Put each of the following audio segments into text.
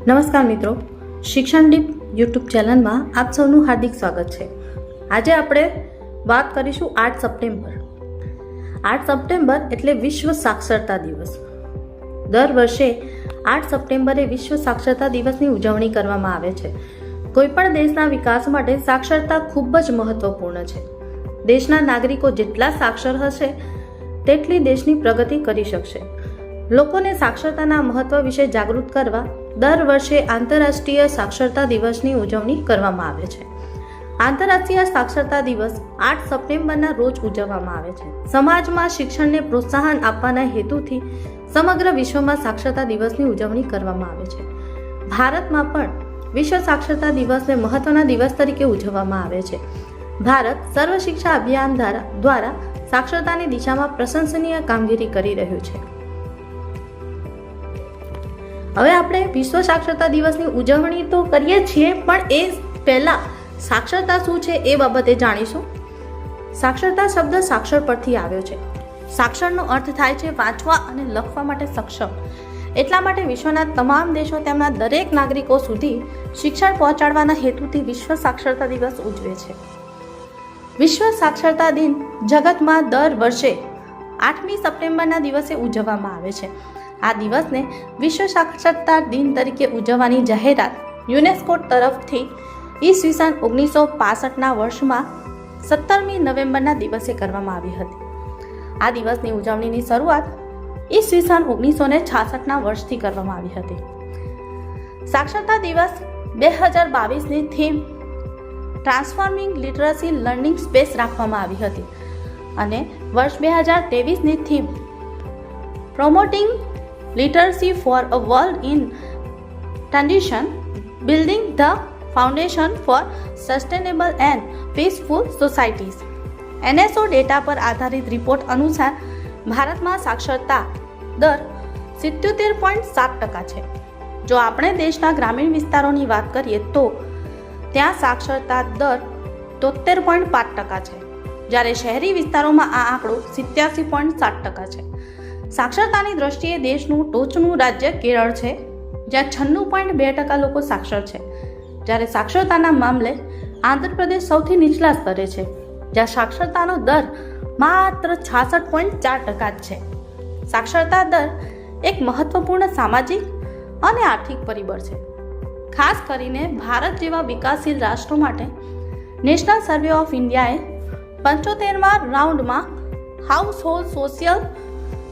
નમસ્કાર મિત્રો. શિક્ષણ દીપ યુટ્યુબ ચેનલમાં આપ સૌનું હાર્દિક સ્વાગત છે. આજે આપણે વાત કરીશું આઠ સપ્ટેમ્બર. આઠ સપ્ટેમ્બર એટલે વિશ્વ સાક્ષરતા દિવસ. દર વર્ષે આઠ સપ્ટેમ્બરે વિશ્વ સાક્ષરતા દિવસની ઉજવણી કરવામાં આવે છે. કોઈપણ દેશના વિકાસ માટે સાક્ષરતા ખૂબ જ મહત્વપૂર્ણ છે. દેશના નાગરિકો જેટલા સાક્ષર હશે, તેટલી દેશની પ્રગતિ કરી શકશે. લોકોને સાક્ષરતાના મહત્વ વિશે જાગૃત કરવા દર વર્ષે આંતરરાષ્ટ્રીય સાક્ષરતા દિવસની ઉજવણી કરવામાં આવે છે. આંતરરાષ્ટ્રીય સાક્ષરતા દિવસ આઠ સપ્ટેમ્બરના રોજ ઉજવવામાં આવે છે. સમાજમાં શિક્ષણને પ્રોત્સાહન આપવાના હેતુથી સમગ્ર વિશ્વમાં સાક્ષરતા દિવસની ઉજવણી કરવામાં આવે છે. ભારતમાં પણ વિશ્વ સાક્ષરતા દિવસને મહત્વના દિવસ તરીકે ઉજવવામાં આવે છે. ભારત સર્વ શિક્ષા અભિયાન દ્વારા દ્વારા સાક્ષરતાની દિશામાં પ્રશંસનીય કામગીરી કરી રહ્યું છે. હવે આપણે વિશ્વ સાક્ષરતા દિવસની ઉજવણી તો કરીએ છીએ, પણ એ પહેલાં સાક્ષરતા શું છે એ બાબતે જાણીશું. સાક્ષરતા શબ્દ સાક્ષર પરથી આવ્યો છે. સાક્ષરનો અર્થ થાય છે વાંચવા અને લખવા માટે સક્ષમ. એટલા માટે વિશ્વના તમામ દેશો તેમના દરેક નાગરિકો સુધી શિક્ષણ પહોંચાડવાના હેતુથી વિશ્વ સાક્ષરતા દિવસ ઉજવે છે. વિશ્વ સાક્ષરતા દિન જગતમાં દર વર્ષે આઠમી સપ્ટેમ્બરના દિવસે ઉજવવામાં આવે છે. આ દિવસને વિશ્વ સાક્ષરતા દિન તરીકે ઉજવવાની જાહેરાત યુનેસ્કો તરફથી ઈસવીસન ઓગણીસો પાસઠના વર્ષમાં સત્તરમી નવેમ્બરના દિવસે કરવામાં આવી હતી. આ દિવસની ઉજવણીની શરૂઆત ઈસવીસન ઓગણીસો ને છાસઠના વર્ષથી કરવામાં આવી હતી. સાક્ષરતા દિવસ બે હજાર બાવીસની theme transforming literacy learning space રાખવામાં આવી હતી અને વર્ષ બે હજાર ત્રેવીસની theme promoting literacy for a world in transition, building the foundation for sustainable and peaceful societies. NSO data પર આધારિત રિપોર્ટ અનુસાર ભારતમાં સાક્ષરતા દર સિત્યોતેર પોઈન્ટ સાત ટકા છે. જો આપણે દેશના ગ્રામીણ વિસ્તારોની વાત કરીએ તો ત્યાં સાક્ષરતા દર તોતેર પોઈન્ટ પાંચ ટકા છે. જ્યારે શહેરી વિસ્તારોમાં આ આંકડો સિત્યાસી પોઈન્ટ સાત ટકા છે. સાક્ષરતાની દ્રષ્ટિએ દેશનું ટોચનું રાજ્ય કેરળ છે, જ્યાં છન્નું પોઈન્ટ બે ટકા લોકો સાક્ષર છે. જ્યારે સાક્ષરતાના મામલે આંધ્રપ્રદેશ સૌથી નીચલા સ્તરે છે, જ્યાં સાક્ષરતાનો દર માત્ર છાસઠ પોઈન્ટ ચાર ટકા જ છે. સાક્ષરતા દર એક મહત્વપૂર્ણ સામાજિક અને આર્થિક પરિબળ છે. ખાસ કરીને ભારત જેવા વિકાસશીલ રાષ્ટ્રો માટે નેશનલ સર્વે ઓફ ઇન્ડિયાએ પંચોતેરમાં રાઉન્ડમાં household social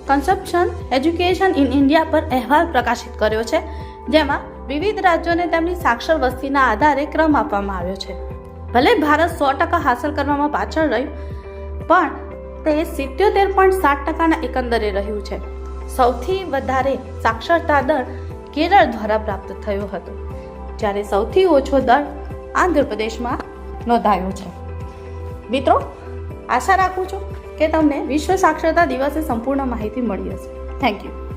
consumption education in India પર અહેવાલ પ્રકાશિત કર્યો છે, જેમાં વિવિધ રાજ્યોને તેમની સાક્ષર વસ્તીના આધારે ક્રમ આપવામાં આવ્યો છે. ભલે ભારત સો ટકા હાંસલ કરવામાં પાછળ રહ્યું, પણ તે સિત્યોતેર પોઈન્ટ સાત ટકાના એકંદરે રહ્યું છે. સૌથી વધારે સાક્ષરતા દર કેરળ દ્વારા પ્રાપ્ત થયો હતો, જ્યારે સૌથી ઓછો દર આંધ્રપ્રદેશમાં નોંધાયો છે. મિત્રો, આશા રાખું છું કે તમને વિશ્વ સાક્ષરતા દિવસે સંપૂર્ણ માહિતી મળી હશે. Thank you